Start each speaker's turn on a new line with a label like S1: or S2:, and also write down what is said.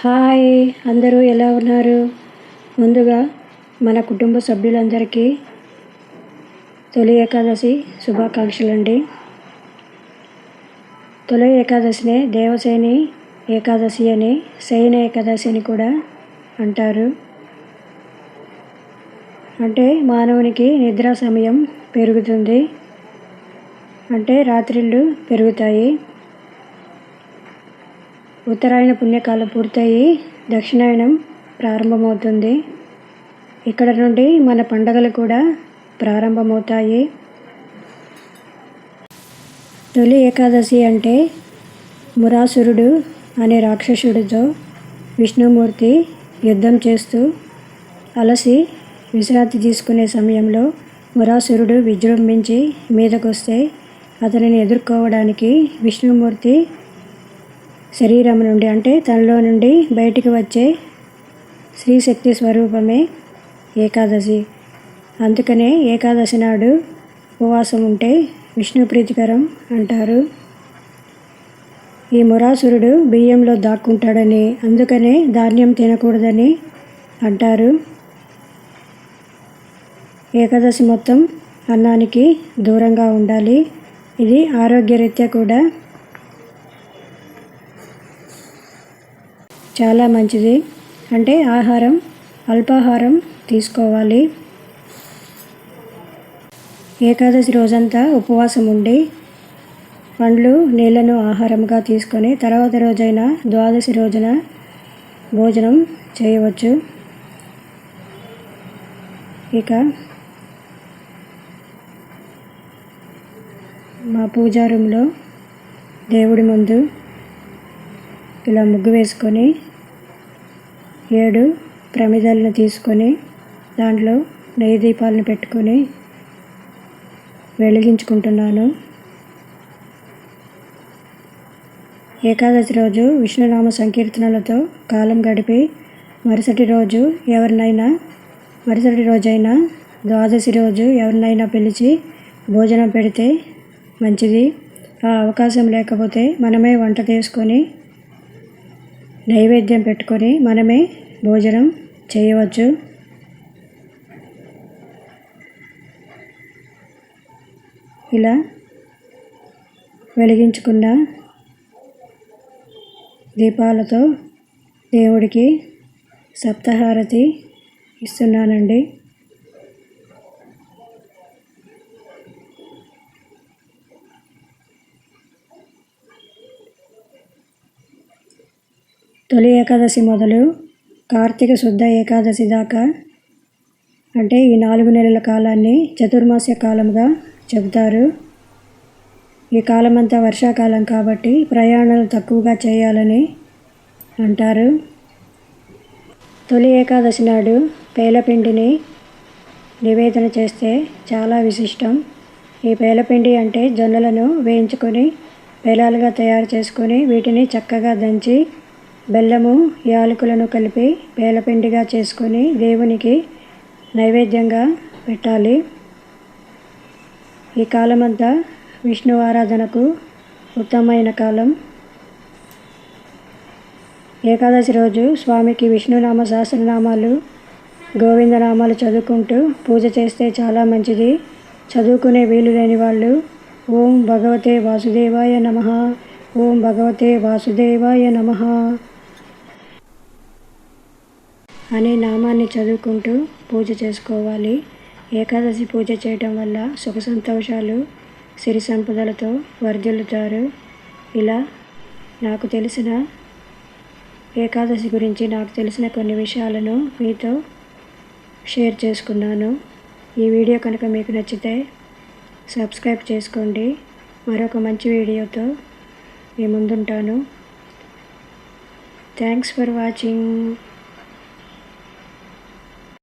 S1: Hi అందరూ ఎలా ఉన్నారు? ముందుగా మన కుటుంబ సభ్యులందరికీ తొలి ఏకాదశి శుభాకాంక్షలు అండి తొలి ఏకాదశినే దేవసేని ఏకాదశి అని శయన ఏకాదశి అని కూడా అంటారు. అంటే మానవునికి నిద్రా సమయం పెరుగుతుంది. అంటే రాత్రిళ్ళు పెరుగుతాయి. ఉత్తరాయణ పుణ్యకాలం పూర్తయి దక్షిణాయనం ప్రారంభమవుతుంది. ఇక్కడ నుండి మన పండగలు కూడా ప్రారంభమవుతాయి. తొలి ఏకాదశి అంటే మురాసురుడు అనే రాక్షసుడితో విష్ణుమూర్తి యుద్ధం చేస్తూ అలసి విశ్రాంతి తీసుకునే సమయంలో మురాసురుడు విజృంభించి మీదకొస్తే అతనిని ఎదుర్కోవడానికి విష్ణుమూర్తి శరీరం నుండి అంటే తనలో నుండి బయటికి వచ్చే శ్రీశక్తి స్వరూపమే ఏకాదశి. అందుకనే ఏకాదశి నాడు ఉపవాసం ఉంటే విష్ణు ప్రీతికరం అంటారు. ఈ మురాసురుడు బియ్యంలో దాక్కుంటాడని అందుకనే ధాన్యం తినకూడదని అంటారు. ఏకాదశి మొత్తం అన్నానికి దూరంగా ఉండాలి. ఇది ఆరోగ్యరీత్యా కూడా చాలా మంచిది. అంటే ఆహారం అల్పాహారం తీసుకోవాలి. ఏకాదశి రోజంతా ఉపవాసం ఉండి పండ్లు నీళ్ళను ఆహారంగా తీసుకొని తర్వాత రోజైన ద్వాదశి రోజున భోజనం చేయవచ్చు. ఇక మా పూజా రూమ్లో దేవుడి ముందు ఇలా ముగ్గు వేసుకొని ఏడు ప్రమిదలను తీసుకొని దాంట్లో నెయ్యి దీపాలను పెట్టుకొని వెలిగించుకుంటున్నాను. ఏకాదశి రోజు విష్ణునామ సంకీర్తనలతో కాలం గడిపి మరుసటి రోజు ఎవరినైనా మరుసటి రోజైనా ద్వాదశి రోజు ఎవరినైనా పిలిచి భోజనం పెడితే మంచిది. ఆ అవకాశం లేకపోతే మనమే వంట చేసుకొని నైవేద్యం పెట్టుకొని మనమే భోజనం చేయవచ్చు. ఇలా వెలిగించుకున్న దీపాలతో దేవుడికి సప్తహారతి ఇస్తున్నానండి. తొలి ఏకాదశి మొదలు కార్తీక శుద్ధ ఏకాదశి దాకా అంటే ఈ నాలుగు నెలల కాలాన్ని చతుర్మాస్య కాలంగా చెబుతారు. ఈ కాలం అంతా వర్షాకాలం కాబట్టి ప్రయాణాలు తక్కువగా చేయాలని అంటారు. తొలి ఏకాదశి నాడు పేలపిండిని నివేదన చేస్తే చాలా విశిష్టం. ఈ పేలపిండి అంటే జొన్నలను వేయించుకొని పేలాలుగా తయారు చేసుకొని వీటిని చక్కగా దంచి బెల్లము యాలకులను కలిపి పేలపిండిగా చేసుకొని దేవునికి నైవేద్యంగా పెట్టాలి. ఈ కాలమంతా విష్ణు ఆరాధనకు ఉత్తమమైన కాలం. ఏకాదశి రోజు స్వామికి విష్ణునామ సహస్రనామాలు గోవిందనామాలు చదువుకుంటూ పూజ చేస్తే చాలా మంచిది. చదువుకునే వీలు లేని వాళ్ళు ఓం భగవతే వాసుదేవాయ నమ ఓం భగవతే వాసుదేవాయ నమ. అనే నామాన్ని చదువుకుంటూ పూజ చేసుకోవాలి. ఏకాదశి పూజ చేయటం వల్ల సుఖ సంతోషాలు సిరి సంపదలతో వర్ధిల్లుతారు. ఇలా నాకు తెలిసిన ఏకాదశి గురించి నాకు తెలిసిన కొన్ని విషయాలను మీతో షేర్ చేసుకున్నాను. ఈ వీడియో కనుక మీకు నచ్చితే సబ్స్క్రైబ్ చేసుకోండి. మరొక మంచి వీడియోతో మీ ముందుంటాను. Thanks for watching.